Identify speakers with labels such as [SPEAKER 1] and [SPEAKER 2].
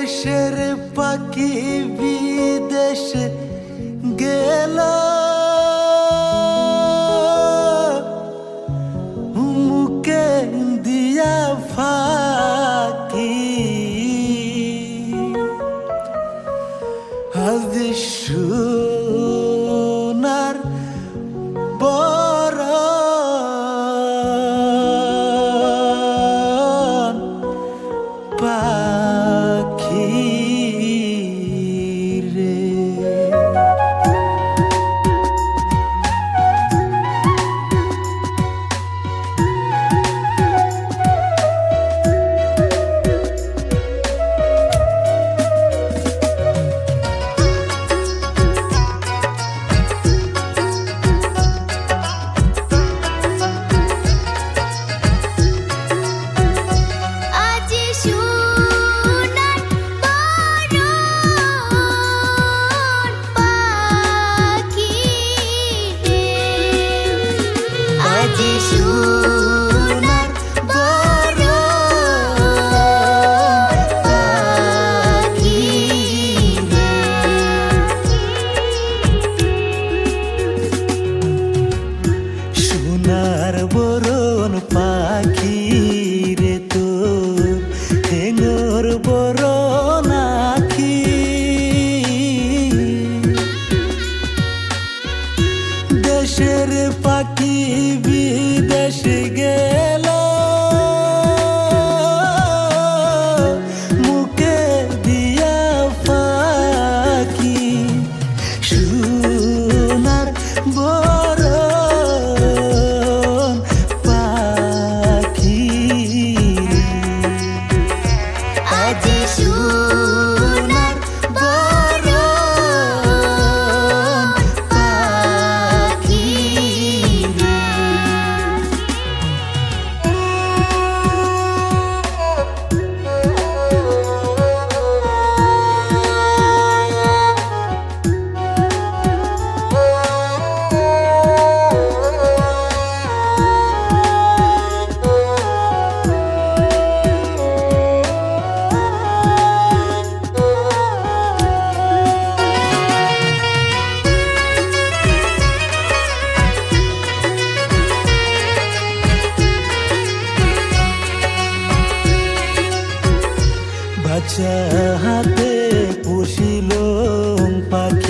[SPEAKER 1] দেশের পাখি বিদেশ গেল। মুখে দিয়া ফাকি। আজ সোনার
[SPEAKER 2] বড় পা take chega.
[SPEAKER 1] বাচ্চা হাতে পুষিল পাখি।